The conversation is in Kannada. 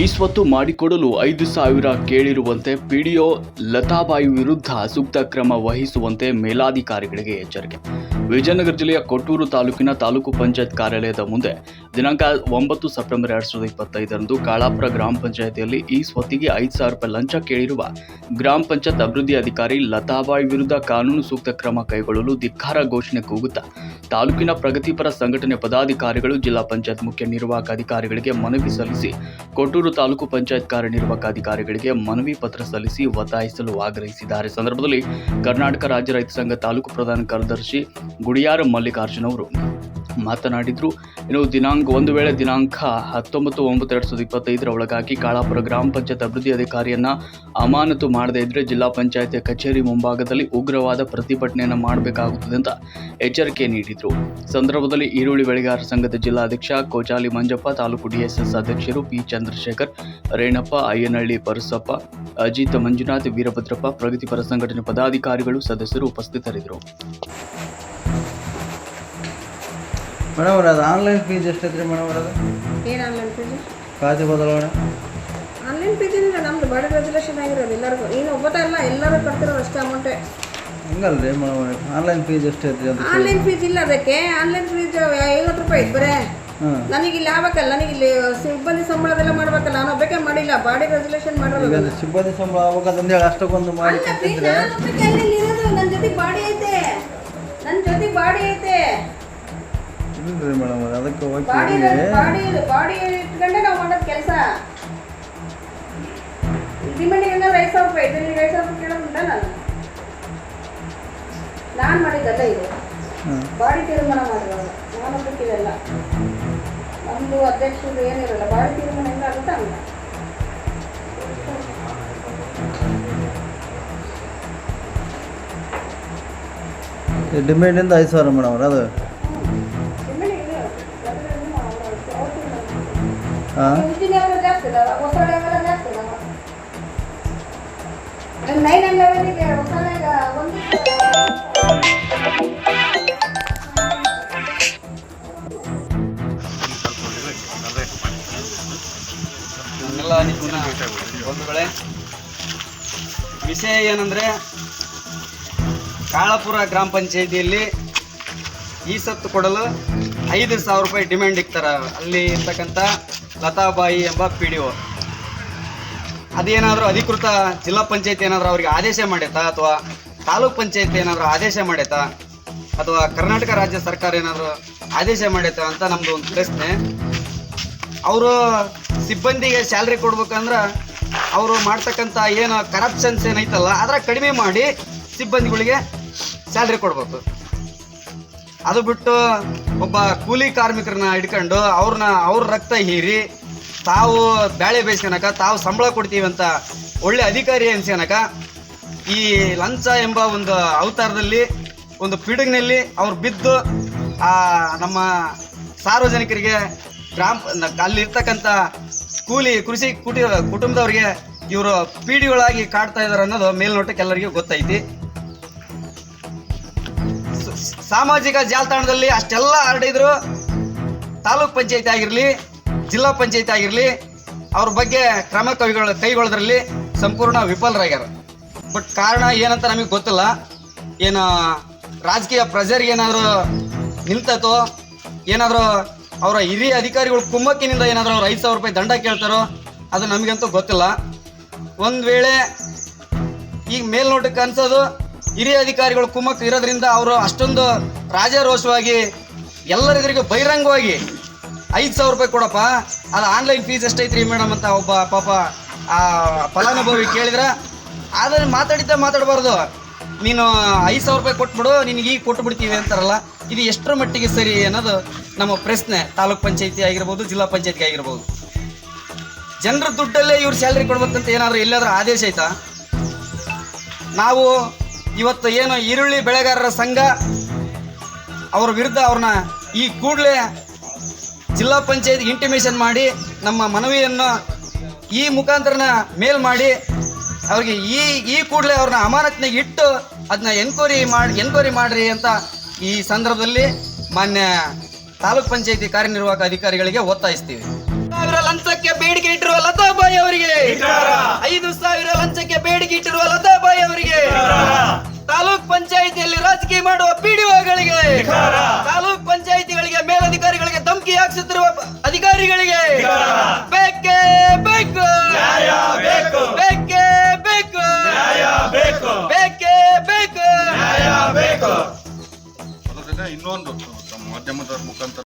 ಈ ಸ್ವತ್ತು ಮಾಡಿಕೊಡಲು ಐದು ಸಾವಿರ ಕೇಳಿರುವಂತೆ ಪಿಡಿಒ ಲತಾಬಾಯಿ ವಿರುದ್ಧ ಸೂಕ್ತ ಕ್ರಮ ವಹಿಸುವಂತೆ ಮೇಲಾಧಿಕಾರಿಗಳಿಗೆ ಎಚ್ಚರಿಕೆ. ವಿಜಯನಗರ ಜಿಲ್ಲೆಯ ಕೊಟ್ಟೂರು ತಾಲೂಕಿನ ತಾಲೂಕು ಪಂಚಾಯತ್ ಕಾರ್ಯಾಲಯದ ಮುಂದೆ ದಿನಾಂಕ ಒಂಬತ್ತು ಸೆಪ್ಟೆಂಬರ್ ಎರಡ್ ಸಾವಿರದ ಇಪ್ಪತ್ತೈದರಂದು ಕಾಳಾಪುರ ಗ್ರಾಮ ಪಂಚಾಯತಿಯಲ್ಲಿ ಈ ಸ್ವತ್ತಿಗೆ ಐದು ಸಾವಿರ ರೂಪಾಯಿ ಲಂಚ ಕೇಳಿರುವ ಗ್ರಾಮ ಪಂಚಾಯತ್ ಅಭಿವೃದ್ಧಿ ಅಧಿಕಾರಿ ಲತಾಬಾಯಿ ವಿರುದ್ಧ ಕಾನೂನು ಸೂಕ್ತ ಕ್ರಮ ಕೈಗೊಳ್ಳಲು ಧಿಕ್ಕಾರ ಘೋಷಣೆ ಕೂಗುತ್ತಾ ತಾಲೂಕಿನ ಪ್ರಗತಿಪರ ಸಂಘಟನೆ ಪದಾಧಿಕಾರಿಗಳು ಜಿಲ್ಲಾ ಪಂಚಾಯತ್ ಮುಖ್ಯ ನಿರ್ವಾಹಕ ಅಧಿಕಾರಿಗಳಿಗೆ ಮನವಿ ಸಲ್ಲಿಸಿ ಕೊಟ್ಟೂರು ತಾಲೂಕು ಪಂಚಾಯತ್ ಕಾರ್ಯನಿರ್ವಾಹಕ ಅಧಿಕಾರಿಗಳಿಗೆ ಮನವಿ ಪತ್ರ ಸಲ್ಲಿಸಿ ಒತ್ತಾಯಿಸಲು ಆಗ್ರಹಿಸಿದ್ದಾರೆ. ಸಂದರ್ಭದಲ್ಲಿ ಕರ್ನಾಟಕ ರಾಜ್ಯ ರೈತ ಸಂಘ ತಾಲೂಕು ಪ್ರಧಾನ ಕಾರ್ಯದರ್ಶಿ ಗುಡಿಯಾರ ಮಲ್ಲಿಕಾರ್ಜುನ ಅವರು ಮಾತನಾಡಿದ್ರು. ಇನ್ನು ದಿನಾಂಕ ಒಂದು ವೇಳೆ ದಿನಾಂಕ ಹತ್ತೊಂಬತ್ತು ಒಂಬತ್ತು ಎರಡು ಸಾವಿರದ ಇಪ್ಪತ್ತೈದರ ಒಳಗಾಗಿ ಕಾಳಾಪುರ ಗ್ರಾಮ ಪಂಚಾಯತ್ ಅಭಿವೃದ್ಧಿ ಅಧಿಕಾರಿಯನ್ನ ಅಮಾನತು ಮಾಡದೇ ಇದ್ದರೆ ಜಿಲ್ಲಾ ಪಂಚಾಯತ್ ಕಚೇರಿ ಮುಂಭಾಗದಲ್ಲಿ ಉಗ್ರವಾದ ಪ್ರತಿಭಟನೆಯನ್ನು ಮಾಡಬೇಕಾಗುತ್ತದೆ ಅಂತ ಎಚ್ಚರಿಕೆ ನೀಡಿದ್ರು. ಸಂದರ್ಭದಲ್ಲಿ ಈರುಳ್ಳಿ ಬೆಳೆಗಾರರ ಸಂಘದ ಜಿಲ್ಲಾಧ್ಯಕ್ಷ ಕೋಚಾಲಿ ಮಂಜಪ್ಪ, ತಾಲೂಕು ಡಿಎಸ್ಎಸ್ ಅಧ್ಯಕ್ಷರು ಪಿ ಚಂದ್ರಶೇಖರ್, ರೇಣಪ್ಪ, ಅಯ್ಯನಹಳ್ಳಿ ಪರಸಪ್ಪ, ಅಜಿತ್ ಮಂಜುನಾಥ್, ವೀರಭದ್ರಪ್ಪ, ಪ್ರಗತಿಪರ ಸಂಘಟನೆ ಪದಾಧಿಕಾರಿಗಳು, ಸದಸ್ಯರು ಉಪಸ್ಥಿತರಿದ್ದರು. ಮೇಡಮ್ ಅವ್ರೆ ಅದು ಆನ್ಲೈನ್ ಫೀಸ್ ಎಷ್ಟೈತ್ರಿ ಮೇಡಮ್ ಅವ್ರೆ ಅದು ಏನು ಆನ್ಲೈನ್ ಫೀಸ್ ಖಾತೆ ಬದಲಾವಣೆ. ಆನ್ಲೈನ್ ಫೀಸ್ ಏನಿಲ್ಲ ನಮ್ದು ಬಾಡಿ ರೆಸಲ್ಯೂಷನ್ ಆಗಿರೋದು ಎಲ್ಲರಿಗೂ. ನೀನು ಒಬ್ಬತ ಇಲ್ಲ ಎಲ್ಲರೂ ಕಟ್ತಿರೋದು ಅಷ್ಟೇ ಅಮೌಂಟೇ ಹಂಗಲ್ರಿ ಮೇಡಮ್ ಅವ್ರೆ ಆನ್ಲೈನ್ ಫೀಸ್ ಎಷ್ಟೈತ್ರಿ ಅಂತ ಆನ್ಲೈನ್ ಫೀಸ್ ಇಲ್ಲ ಅದಕ್ಕೆ. ಆನ್ಲೈನ್ ಫೀಸ್ ಐವತ್ತು ರೂಪಾಯಿ ಐತೆ ಬರೇ. ಹಾಂ. ನನಗೆ ಇಲ್ಲಿ ಆಗ್ಬೇಕಲ್ಲ ನನಗೆ ಇಲ್ಲಿ ಸಿಬ್ಬಂದಿ ಸಂಬಳದೆಲ್ಲ ಮಾಡ್ಬೇಕಲ್ಲ ನಾನು ಒಬ್ಬಕ್ಕೆ ಮಾಡಿಲ್ಲ. ಬಾಡಿ ರೆಸಲ್ಯೂಷನ್ ಈಗ ಮಾಡಿರೋದು ಅದು ಸಿಬ್ಬಂದಿ ಸಂಬಳ ಆಗ್ಬೇಕಂತಂದು ಹೇಳಿ ಅಷ್ಟಕ್ಕೊಂದು ಮಾಡಿ ಅಲ್ಲ ಕೊಟ್ಟಿದ್ರೆ ನಾನು ಒಬ್ಬಕ್ಕೆ ಅಲ್ಲಿ ಇರೋದು ನನ್ನ ಜೊತೆ ಬಾಡಿ ಐತೆ. ನನ್ನ ಜೊತೆ ಬಾಡಿ ಐತೆ. ಇಲ್ರಿ ಮೇಡಮ್ ಅದು ಅದಕ್ಕೆ ಬಾಡಿ ಹೋಗಿ ಬಾಡಿ ಬಾಡಿ ಇಟ್ಕೊಂಡೆ ನಾವು ಮಾಡೋದು ಕೆಲಸ. ಏನ ಐದು ಸಾವಿರ ರೂಪಾಯಿ ಐತೆ ನಿನಗೆ ಐದು ಸಾವಿರ ರೂಪಾಯಿ ಕೇಳೋದುಂಟ ನಾನು? ನಾನು ಮಾಡಿದ್ದಲ್ಲ ಇದು. ಬಾಡಿ ತೀರ್ಮಾನ ಮಾಡಿರೋದು. ನಾನು ಒಬ್ಬಕ್ಕಿದೆಲ್ಲ ನಮ್ಮದು ಅಧ್ಯಕ್ಷರು ಏನಿರಲ್ಲ ಬಾಡಿ ತೀರ್ಮಾನ ಹೆಂಗಾಗುತ್ತೆ ಹಂಗೆ. ಡಿಮ್ಯಾಂಡಿಂದ ಐದು ಸಾವಿರ ಮೇಡಮ್ ಅದು. ಬಂಧುಗಳೇ ವಿಷಯ ಏನಂದರೆ ಕಾಳಪುರ ಗ್ರಾಮ ಪಂಚಾಯಿತಿಯಲ್ಲಿ ಈ ಸತ್ತು ಕೊಡಲು ಐದು ಸಾವಿರ ರೂಪಾಯಿ ಡಿಮ್ಯಾಂಡ್ ಇಕ್ತಾರ. ಅಲ್ಲಿ ಇರ್ತಕ್ಕಂಥ ಲತಾಬಾಯಿ ಎಂಬ ಪಿ ಡಿ ಒ. ಅದೇನಾದರೂ ಅಧಿಕೃತ ಜಿಲ್ಲಾ ಪಂಚಾಯತ್ ಏನಾದರೂ ಅವರಿಗೆ ಆದೇಶ ಮಾಡೈತಾ ಅಥವಾ ತಾಲೂಕ್ ಪಂಚಾಯತ್ ಏನಾದರೂ ಆದೇಶ ಮಾಡೈತಾ ಅಥವಾ ಕರ್ನಾಟಕ ರಾಜ್ಯ ಸರ್ಕಾರ ಏನಾದರೂ ಆದೇಶ ಮಾಡೈತಾ ಅಂತ ನಮ್ಮದು ಒಂದು ಪ್ರಶ್ನೆ. ಅವರು ಸಿಬ್ಬಂದಿಗೆ ಸ್ಯಾಲ್ರಿ ಕೊಡ್ಬೇಕಂದ್ರೆ ಅವರು ಮಾಡ್ತಕ್ಕಂಥ ಏನು ಕರಪ್ಷನ್ಸ್ ಏನೈತಲ್ಲ, ಅದರ ಕಡಿಮೆ ಮಾಡಿ ಸಿಬ್ಬಂದಿಗಳಿಗೆ ಸ್ಯಾಲ್ರಿ ಕೊಡ್ಬೇಕು. ಅದು ಬಿಟ್ಟು ಒಬ್ಬ ಕೂಲಿ ಕಾರ್ಮಿಕರನ್ನ ಹಿಡ್ಕೊಂಡು ಅವ್ರನ್ನ ಅವ್ರ ರಕ್ತ ಹೀರಿ ತಾವು ಬ್ಯಾಳೆ ಬೇಯಿಸ್ಕೊಳಕ ತಾವು ಸಂಬಳ ಕೊಡ್ತೀವಿ ಅಂತ ಒಳ್ಳೆ ಅಧಿಕಾರಿ ಅನ್ಸ್ಕೊಳಕ ಈ ಲಂಚ ಎಂಬ ಒಂದು ಅವತಾರದಲ್ಲಿ, ಒಂದು ಪಿಡುಗಿನಲ್ಲಿ ಅವ್ರು ಬಿದ್ದು ಆ ನಮ್ಮ ಸಾರ್ವಜನಿಕರಿಗೆ ಗ್ರಾಮ ಅಲ್ಲಿರ್ತಕ್ಕಂಥ ಕೂಲಿ ಕೃಷಿ ಕುಟಿ, ಕುಟುಂಬದವ್ರಿಗೆ ಇವರು ಪೀಡಿಗಳಾಗಿ ಕಾಡ್ತಾ ಇದ್ದಾರೆ ಅನ್ನೋದು ಮೇಲ್ನೋಟಕ್ಕೆ ಎಲ್ಲರಿಗೂ ಗೊತ್ತೈತಿ. ಸಾಮಾಜಿಕ ಜಾಲತಾಣದಲ್ಲಿ ಅಷ್ಟೆಲ್ಲ ಹರಡಿದ್ರು. ತಾಲೂಕ್ ಪಂಚಾಯತಿ ಆಗಿರಲಿ, ಜಿಲ್ಲಾ ಪಂಚಾಯತಿ ಆಗಿರಲಿ, ಅವ್ರ ಬಗ್ಗೆ ಕ್ರಮ ಕೈಗೊಳ್ಳ, ಕೈಗೊಳ್ಳೋದ್ರಲ್ಲಿ ಸಂಪೂರ್ಣ ವಿಫಲರಾಗ್ಯಾರ. ಬಟ್ ಕಾರಣ ಏನಂತ ನಮಗೆ ಗೊತ್ತಿಲ್ಲ. ಏನು ರಾಜಕೀಯ ಪ್ರಜರಿಗೆ ಏನಾದರೂ ನಿಲ್ತತೋ, ಏನಾದರೂ ಅವರ ಹಿರಿಯ ಅಧಿಕಾರಿಗಳು ಕುಮ್ಮಕ್ಕಿನಿಂದ ಏನಾದರೂ ಅವ್ರು ಐದು ಸಾವಿರ ರೂಪಾಯಿ ದಂಡ ಕೇಳ್ತಾರೋ, ಅದು ನಮಗಂತೂ ಗೊತ್ತಿಲ್ಲ. ಒಂದು ವೇಳೆ ಈಗ ಮೇಲ್ನೋಟಕ್ಕೆ ಅನ್ಸೋದು ಹಿರಿಯ ಅಧಿಕಾರಿಗಳು ಕುಮ್ಮಕ್ಕು ಇರೋದ್ರಿಂದ ಅವರು ಅಷ್ಟೊಂದು ರಾಜಾರೋಷವಾಗಿ ಎಲ್ಲರಿಗೂ ಬಹಿರಂಗವಾಗಿ ಐದು ಸಾವಿರ ರೂಪಾಯಿ ಕೊಡಪ್ಪ. ಅದು ಆನ್ಲೈನ್ ಫೀಸ್ ಎಷ್ಟೈತ್ರಿ ಮೇಡಮ್ ಅಂತ ಒಬ್ಬ ಪಾಪ ಆ ಫಲಾನುಭವಿ ಕೇಳಿದ್ರೆ. ಆದ್ರೆ ಮಾತಾಡಿದ್ದ ಮಾತಾಡಬಾರ್ದು. ನೀನು ಐದು ಸಾವಿರ ರೂಪಾಯಿ ಕೊಟ್ಬಿಡು, ನಿನಗೆ ಈಗ ಕೊಟ್ಟು ಬಿಡ್ತೀವಿ ಅಂತಾರಲ್ಲ, ಇದು ಎಷ್ಟರ ಮಟ್ಟಿಗೆ ಸರಿ ಅನ್ನೋದು ನಮ್ಮ ಪ್ರಶ್ನೆ. ತಾಲೂಕ್ ಪಂಚಾಯತಿ ಆಗಿರ್ಬೋದು, ಜಿಲ್ಲಾ ಪಂಚಾಯತ್ಗೆ ಆಗಿರ್ಬೋದು. ಜನರ ದುಡ್ಡಲ್ಲೇ ಇವ್ರು ಸ್ಯಾಲ್ರಿ ಕೊಡ್ಬೇಕಂತ ಏನಾದರೂ ಎಲ್ಲಾದರೂ ಆದೇಶ ಆಯ್ತಾ? ನಾವು ಇವತ್ತು ಏನು ಈರುಳ್ಳಿ ಬೆಳೆಗಾರರ ಸಂಘ ಅವ್ರ ವಿರುದ್ಧ ಅವ್ರನ್ನ ಈ ಕೂಡಲೇ ಜಿಲ್ಲಾ ಪಂಚಾಯತ್ ಇಂಟಿಮೇಷನ್ ಮಾಡಿ ನಮ್ಮ ಮನವಿಯನ್ನು ಈ ಮುಖಾಂತರನ ಮೇಲ್ ಮಾಡಿ ಅವ್ರಿಗೆ ಈ ಈ ಕೂಡಲೇ ಅವ್ರನ್ನ ಅಮಾನತ್ನಾಗ ಇಟ್ಟು ಅದನ್ನ ಎನ್ಕ್ವೈರಿ ಮಾಡಿ ಎನ್ಕ್ವೈರಿ ಮಾಡ್ರಿ ಅಂತ ಈ ಸಂದರ್ಭದಲ್ಲಿ ಮಾನ್ಯ ತಾಲೂಕ್ ಪಂಚಾಯತಿ ಕಾರ್ಯನಿರ್ವಾಹಕ ಅಧಿಕಾರಿಗಳಿಗೆ ಒತ್ತಾಯಿಸ್ತೀವಿ. ಸಾವಿರ ಲಂಚಕ್ಕೆ ಬೇಡಿಕೆ ಇಟ್ಟಿರುವ ಲತಾಬಾಯಿ ಅವರಿಗೆ. ಐದು ಸಾವಿರ ಲಂಚಕ್ಕೆ ಬೇಡಿಕೆ ಇಟ್ಟಿರುವ ಲತಾಬಾಯಿ ಅವರಿಗೆ.